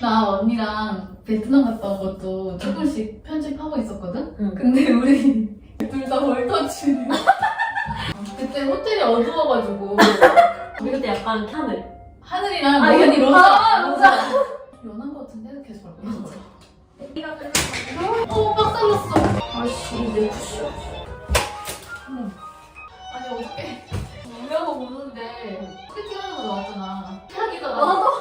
나 언니랑 베트남 갔다 온 것도 조금씩 편집하고 있었거든? 응. 근데 우리 둘 다 월터치. 그때 호텔이 어두워가지고 우리 그때 약간 하늘. 하늘이랑 아, 이거-. 아, 로자. 끝났어. 아씨, 내 쿠션. 아니, 어떻게. 우려고 보는데 소개팅 하는 거 나왔잖아. 나도. 나왔어.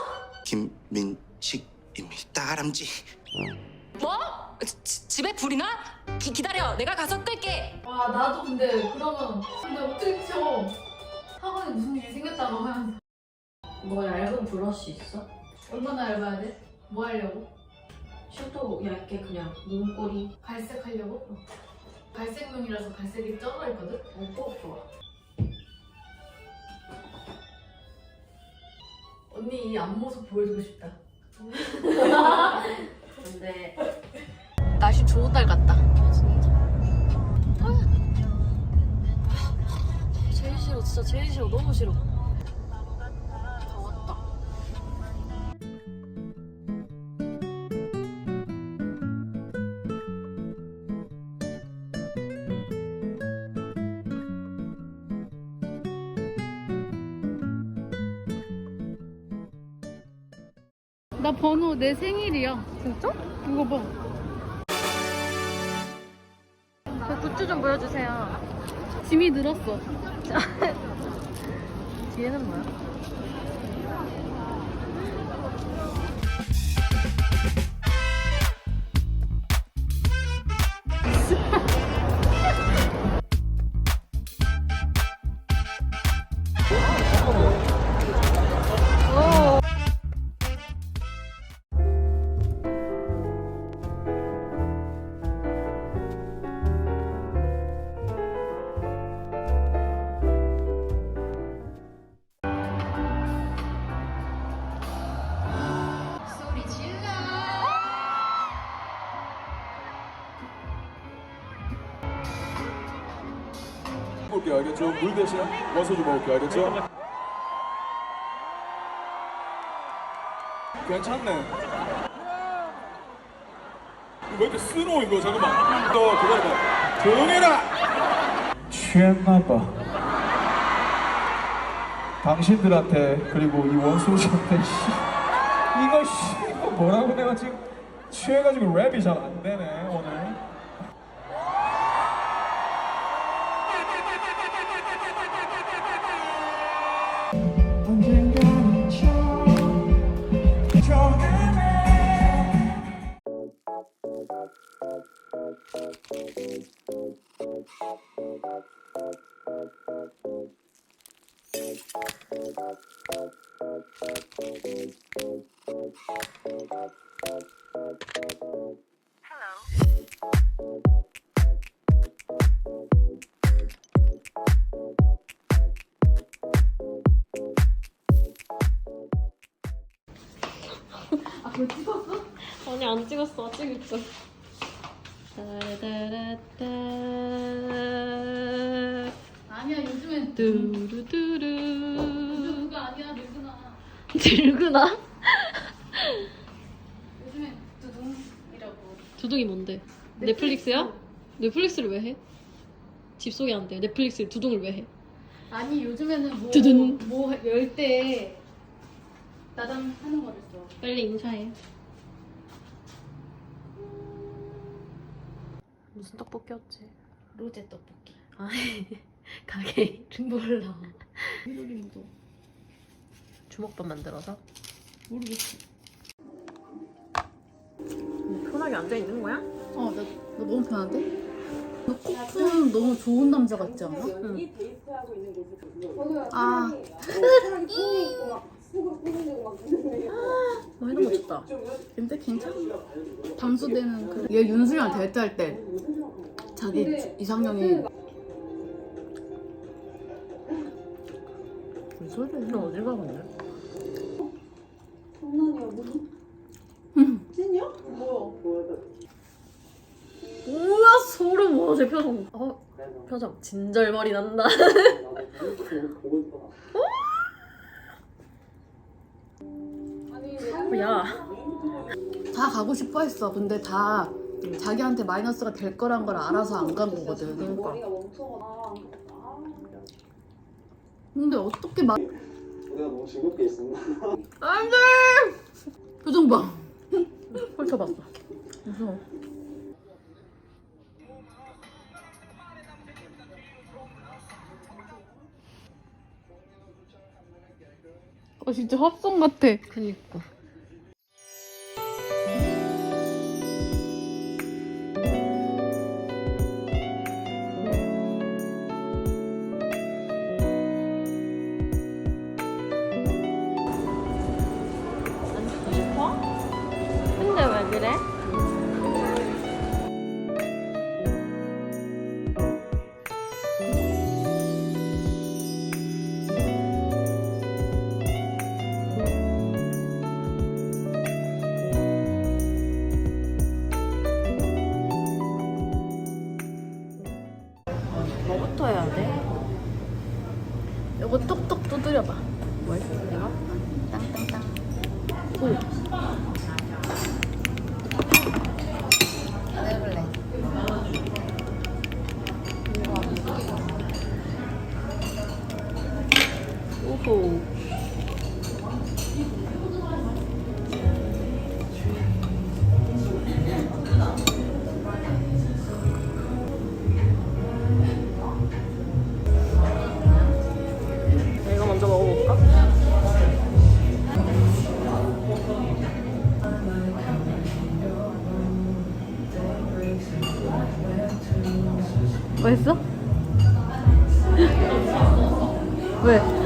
김민식입니다. 다람쥐. 뭐? 지- 집에 불이 나? 기, 기다려 내가 가서 끌게 와, 나도 근데 그러면. 근데 어떻게 쳐? 학원에 무슨 일이 생겼다 그러면 뭐 얇은 브러쉬 있어? 얼마나 얇아야 돼? 뭐 하려고? 셔도 얇게 그냥 눈꼬리. 갈색 하려고? 갈색 눈이라서 갈색이 쩔어 있거든? 어, 꼭 좋아. 언니 이 앞모습 보여주고 싶다. 근데 날씨 좋은 날 같다. 진짜. 제일 싫어, 진짜 제일 싫어, 너무 싫어. 나 번호 내 생일이야. 진짜? 이거 봐. 그 굿즈 좀 보여주세요. 짐이 늘었어. 뒤에는 뭐야? 먹을게요 알겠죠? 물 대신 원소주 먹을게요 알겠죠? 괜찮네. 왜 이렇게 쓰노 이거? 잠깐만. 너 기다려봐. 조용해라! 취했나봐. 당신들한테 그리고 이 원소주한테 이거 뭐라고 내가 지금 취해가지고 랩이 잘 안 되네 오늘 아, 그거 찍었어? 아니 안 찍었어 아직 있어. 따라따라따 아니야, 요즘엔 두루두루 그거 아니야, 늙구나. 들구나? 요즘엔 두둥이라고. 두둥이 뭔데? 넷플릭스야? 넷플릭스를 왜 해? 집 소개 안 돼. 넷플릭스 두둥을 왜 해? 아니 요즘에는 뭐, 두둔. 뭐열때 나담 하는 거를 써. 빨리 인사해. 무슨 떡볶이였지? 로제 떡볶이. 아 가게 이름 몰라. 이름도 주먹밥 만들어서? 모르겠어. 편하게 앉아 있는 거야? 어, 나, 나 너무 편한데? 너 코품 너무 좋은 남자 같지 않아? 응. 아, 좋다. 근데 괜찮아. 방수되는 그. 얘 윤수랑 데이트할 때 자기 이상형이 무슨 소리야? 너 어딜 가고 있냐? 응. 찐이야? 뭐야? 우와 소름 와 제 표정 어 표정 진절머리 난다 야 다 가고 싶어 했어. 근데 다 자기한테 마이너스가 될 거란 걸 알아서 안 간 거거든. 멈춰가. 근데 어떻게 막 내가 너무 즐겁게 있었나? 안 돼 표정 봐. 훑어봤어 무서워. 어 진짜 합성 같아. 그니까 맛있어? 왜?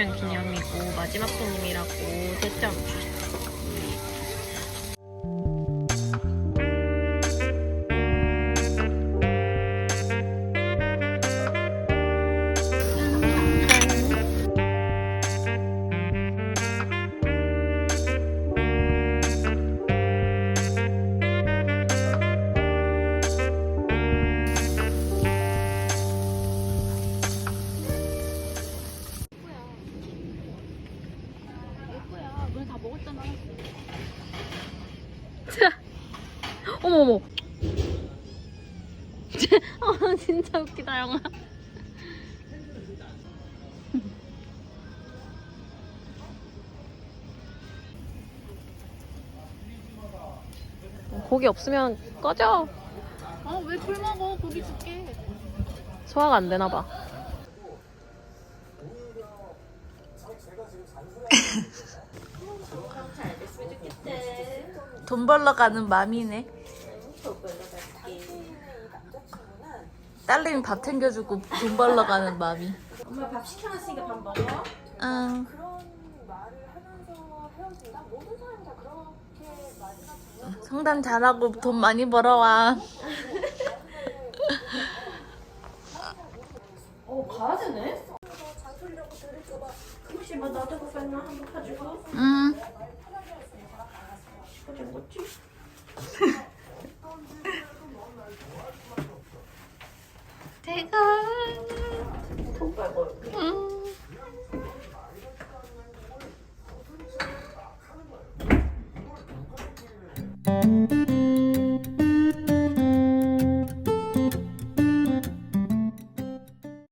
1주년 기념이고 마지막 손님이라고. 먹 었잖아. 어머머. 어, 진짜 웃기다, 영아. 고기 없으면 꺼져. 아, 왜술 먹어? 고기 줄게. 소화가 안 되나 봐. 돈 벌러 가는 맘이네. 딸내미 밥 챙겨주고 돈 벌러 가는 맘이. 엄마 밥 시켜놨으니까 밥 먹어. 응. 성단 잘하고 돈 많이 벌어와. 어 가야 되네. 혹시 뭐 놔두고 갔나 한번 가지고. 응. 제가. 돈 벌고. 응.